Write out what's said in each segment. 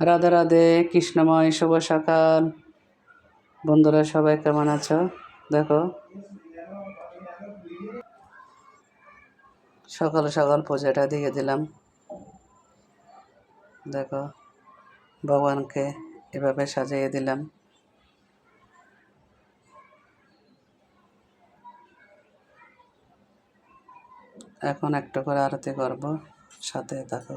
রাধে রাধে, কৃষ্ণময়, শুভ সকাল। বন্ধুরা, সবাই কেমন আছো? দেখো। সকাল সকাল পূজাটা দিয়ে দিলাম। দেখো, ভগবানকে এভাবে সাজিয়ে দিলাম। এখন একটা করে আরতি করব, সাথে থাকো।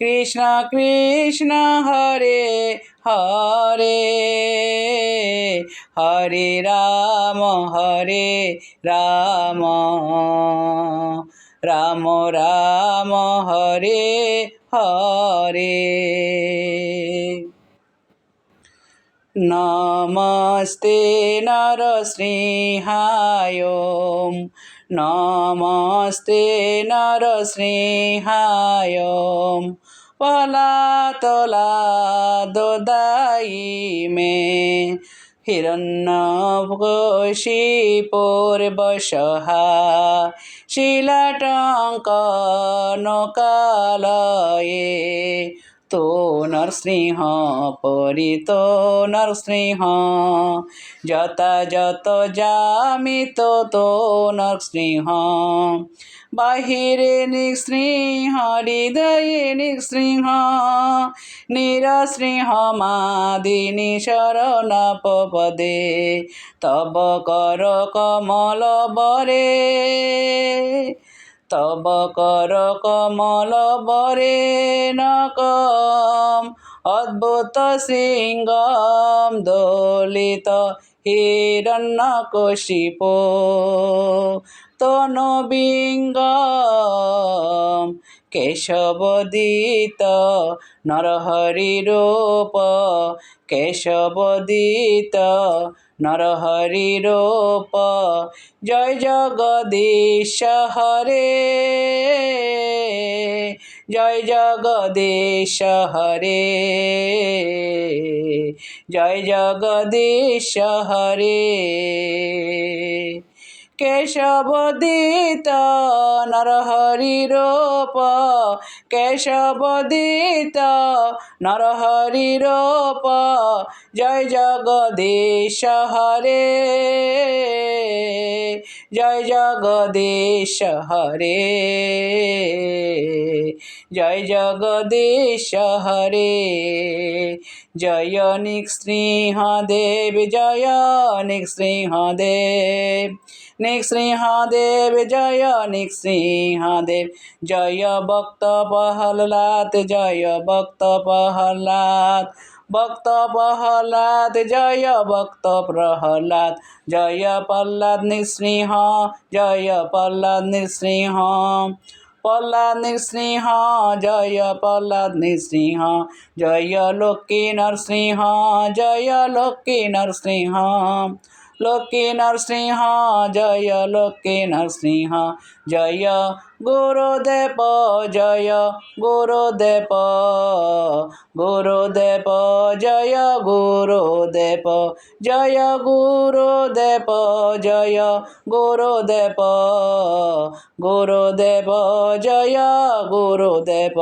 কৃষ্ণ কৃষ্ণ হরে হরে হরে রাম হরে রাম রাম রাম হরে হরে। নমস্তে নরসৃহায় নমস্তে নরসৃহায় পলাতলা দোদায়ী মে হিরণ্যকশিপুর্বশহা শিলাটঙ্কনকালয়ে তো নরসিংহ পরিত নরসিংহ। যথাযত জামিত তো নরসিংহ। বাহিরে নিঃসৃহ, হৃদয়ে নিঃসৃহ। নিরসৃহ মাদিনী শরণ পদে তব কর কমল বরে। তব কর কমল বরে নকম। অদ্ভুত সিংহম দোলিত হিরণ্যকশিপ তনবিঙ্গম কেশবদিত নরহরিরূপ কেশবদিত নরহরিরূপ জয় জগদীশ হরে। জয় জগদীশ হরে। জয় জগদীশ হরে। কেশবদিত নরহরিরূপ কেশবদিত নরহরিরূপ জয় জগদীশ হরে জয় জগদীশ হরে। জয় জগদীশ হরে, জয় নিঃসৃহদেব জয় নিঃসৃহদেব নিঃসৃহদেব জয় নিঃসৃহদেব জয় ভক্ত প্রহ্লাদ, জয় ভক্ত প্রহ্লাদ ভক্ত প্রহ্লাদ, জয় ভক্ত প্রহ্লাদ, জয় প্রহ্লাদ নৃসিংহ জয় প্রহ্লাদ নৃসিংহ প্রহ্লাদ নৃসিংহ জয় প্রহ্লাদ নৃসিংহ জয় লক্ষ্মী নরসিংহ জয় লক্ষ্মী নরসিংহ লক্ষ্মী নরসিংহ জয় লক্ষ্মী নরসিংহ জয় গুরুদেব জয় গুরুদেব গুরুদেব জয় গুরুদেব জয় গুরুদেব জয় গুরুদেব গুরুদেব জয় গুরুদেব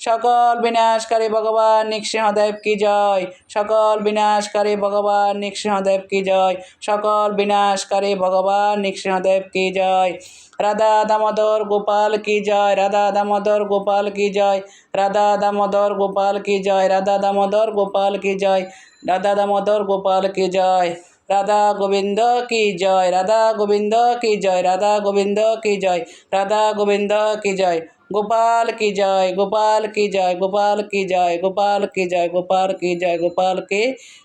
সকল বিনাশকারী ভগবান নৃসিংহদেব কি জয় সকল বিনাশকারী ভগবান নৃসিংহদেব কি জয় সকল বিনাশকারী ভগবান নৃসিংহদেব কি জয় রাধা দামোদর গোপাল কি জয় রাধা দামোদর গোপাল কি জয় রাধা দামোদর গোপাল কি জয় রাধা দামোদর গোপাল কি জয় রাধা দামোদর গোপাল কি জয় রাধা গোবিন্দ কি জয় রাধা গোবিন্দ কি জয় রাধা গোবিন্দ কি জয় রাধা গোবিন্দ কি জয় গোপাল কি জয় গোপাল কি জয় গোপাল কি জয় গোপাল কি জয় গোপাল কি জয় গোপাল কি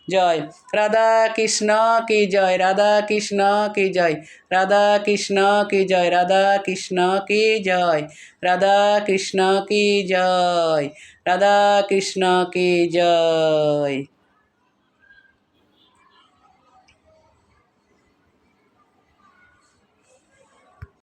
জয় রাধা কৃষ্ণ কি জয় রাধা কৃষ্ণ কি জয় রাধা কৃষ্ণ কি জয় রাধা কৃষ্ণ কি জয় রাধা কৃষ্ণ কি জয় রাধা কৃষ্ণ কি জয়